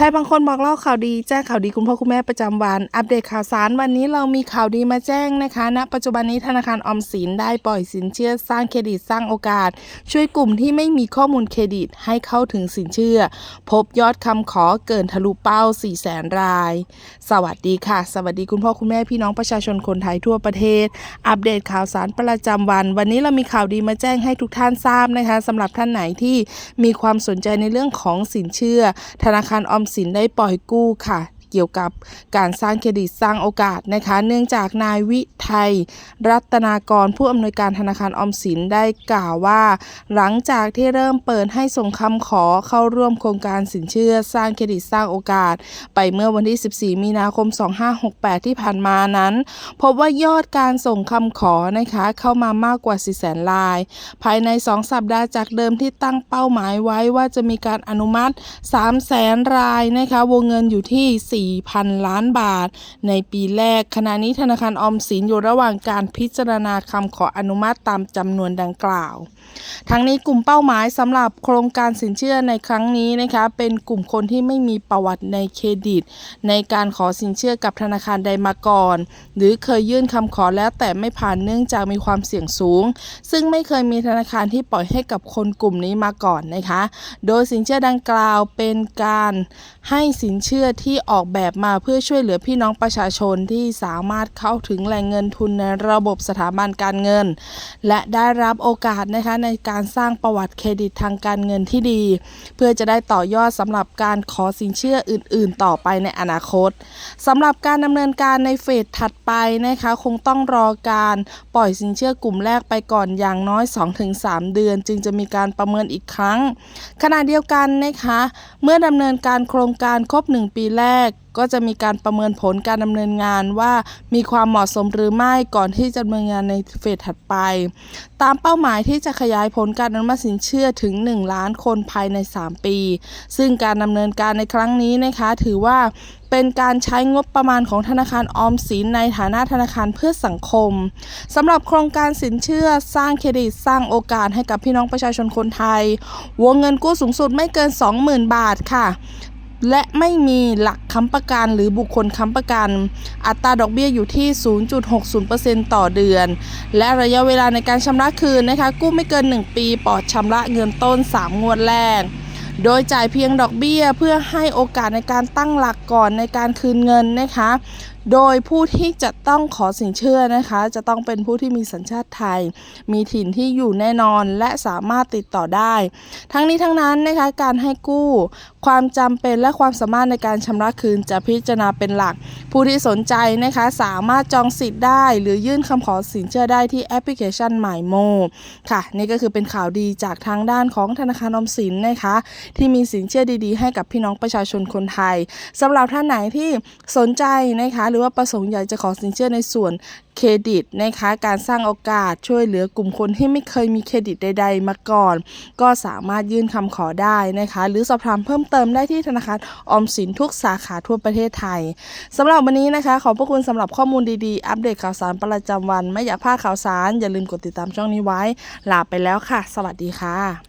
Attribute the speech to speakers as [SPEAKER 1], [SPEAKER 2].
[SPEAKER 1] ไทยบางคนบอกเล่าข่าวดีแจ้งข่าวดีคุณพ่อคุณแม่ประจำวัน อัปเดตข่าวสารวันนี้เรามีข่าวดีมาแจ้งนะคะณปัจจุบันนี้ธนาคารออมสินได้ปล่อยสินเชื่อสร้างเครดิตสร้างโอกาส ช่วยกลุ่มที่ไม่มีข้อมูลเครดิตให้เข้าถึงสินเชื่อ พบยอดคำขอเกินทะลุเป้า 4 0 0แสนราย สวัสดีค่ะ สวัสดีคุณพ่อคุณแม่พี่น้องประชาชนคนไทยทั่วประเทศ อัปเดตข่าวสารประจำวัน วันนี้เรามีข่าวดีมาแจ้งให้ทุกท่านทราบนะคะสำหรับท่านไหนที่มีความสนใจในเรื่องของสินเชื่อ ธนาคารออมสินได้ปล่อยกู้ค่ะ เกี่ยวกับการสร้างเครดิตสร้างโอกาสนะคะ เนื่องจากนายวิไทย รัตนากรผู้อำนวยการธนาคารออมสินได้กล่าวว่า หลังจากที่เริ่มเปิดให้ส่งคำขอเข้าร่วมโครงการสินเชื่อสร้างเครดิตสร้างโอกาส ไปเมื่อวันที่ 14 มีนาคม 2568 ที่ผ่านมานั้น พบว่ายอดการส่งคำขอนะคะเข้ามามากกว่า 4 แสนลาย ภายใน 2 สัปดาห์จากเดิมที่ตั้งเป้าหมายไว้ว่าจะมีการอนุมัติ 3 แสนรายนะคะวงเงินอยู่ที่4,000 ล้านบาท ในปีแรก ขณะนี้ธนาคารออมสินอยู่ระหว่างการพิจารณาคำขออนุมัติตามจำนวนดังกล่าว ทั้งนี้กลุ่มเป้าหมายสำหรับโครงการสินเชื่อในครั้งนี้นะคะเป็นกลุ่มคนที่ไม่มีประวัติในเครดิต ในการขอสินเชื่อกับธนาคารใดมาก่อน หรือเคยยื่นคำขอแล้วแต่ไม่ผ่านเนื่องจากมีความเสี่ยงสูง ซึ่งไม่เคยมีธนาคารที่ปล่อยให้กับคนกลุ่มนี้มาก่อนนะคะ โดยสินเชื่อดังกล่าวเป็นการให้สินเชื่อที่ออกแบบมาเพื่อช่วยเหลือพี่น้องประชาชนที่สามารถเข้าถึงแหล่งเงินทุนในระบบสถาบันการเงิน และได้รับโอกาสนะคะในการสร้างประวัติเครดิตทางการเงินที่ดี เพื่อจะได้ต่อยอดสำหรับการขอสินเชื่ออื่น ๆ ต่อไปในอนาคตสำหรับการดำเนินการในเฟสถัดไปนะคะคงต้องรอการปล่อยสินเชื่อกลุ่มแรกไปก่อนอย่างน้อย 2-3 เดือน จึงจะมีการประเมินอีกครั้ง ขณะเดียวกันนะคะเมื่อดำเนินการโครงการครบ 1 ปีแรก ก็จะมีการประเมินผลการดำเนินงานว่ามีความเหมาะสมหรือไม่ก่อนที่จะดำเนินงานในเฟสถัดไป ตามเป้าหมายที่จะขยายผลการอนุมัติสินเชื่อถึง 1 ล้านคนภายใน 3 ปี ซึ่งการดำเนินการในครั้งนี้นะคะถือว่าเป็นการใช้งบประมาณของธนาคารออมสินในฐานะธนาคารเพื่อสังคมสำหรับโครงการสินเชื่อสร้างเครดิตสร้างโอกาสให้กับพี่น้องประชาชนคนไทย วงเงินกู้สูงสุดไม่เกิน 20,000 บาทค่ะ และไม่มีหลักค้ำประกันหรือบุคคลค้ำประกัน อัตราดอกเบี้ยอยู่ที่ 0.60%ต่อเดือน และระยะเวลาในการชำระคืนนะคะ กู้ไม่เกิน 1 ปีปลอดชำระเงินต้น 3 งวดแรก โดยจ่ายเพียงดอกเบี้ยเพื่อให้โอกาสในการตั้งหลักก่อนในการคืนเงินนะคะ โดยผู้ที่จะต้องขอสินเชื่อนะคะ จะต้องเป็นผู้ที่มีสัญชาติไทย มีถิ่นที่อยู่แน่นอนและสามารถติดต่อได้ ทั้งนี้ทั้งนั้นนะคะการให้กู้ ความจำเป็นและความสามารถในการชำระคืนจะพิจารณาเป็นหลัก ผู้ที่สนใจนะคะสามารถจองสิทธิ์ได้ หรือยื่นคำขอสินเชื่อได้ที่แอปพลิเคชันหมายโมค่ะ นี่ก็คือเป็นข่าวดีจากทางด้านของธนาคารอมสินนะคะ ที่มีสินเชื่อดีๆ ให้กับพี่น้องประชาชนคนไทยสำหรับท่านไหนที่สนใจนะคะหรือว่าประสงค์อยากจะขอสินเชื่อในส่วนเครดิตนะคะการสร้างโอกาสช่วยเหลือกลุ่มคนที่ไม่เคยมีเครดิตใด ๆ มาก่อน ก็สามารถยื่นคำขอได้นะคะ หรือสอบถามเพิ่มเติมได้ที่ธนาคารออมสินทุกสาขาทั่วประเทศไทยสำหรับวันนี้นะคะ ขอบพระคุณสำหรับข้อมูลดีๆ อัปเดตข่าวสารประจำวัน ไม่อยากพลาดข่าวสาร อย่าลืมกดติดตามช่องนี้ไว้ ลาไปแล้วค่ะ สวัสดีค่ะ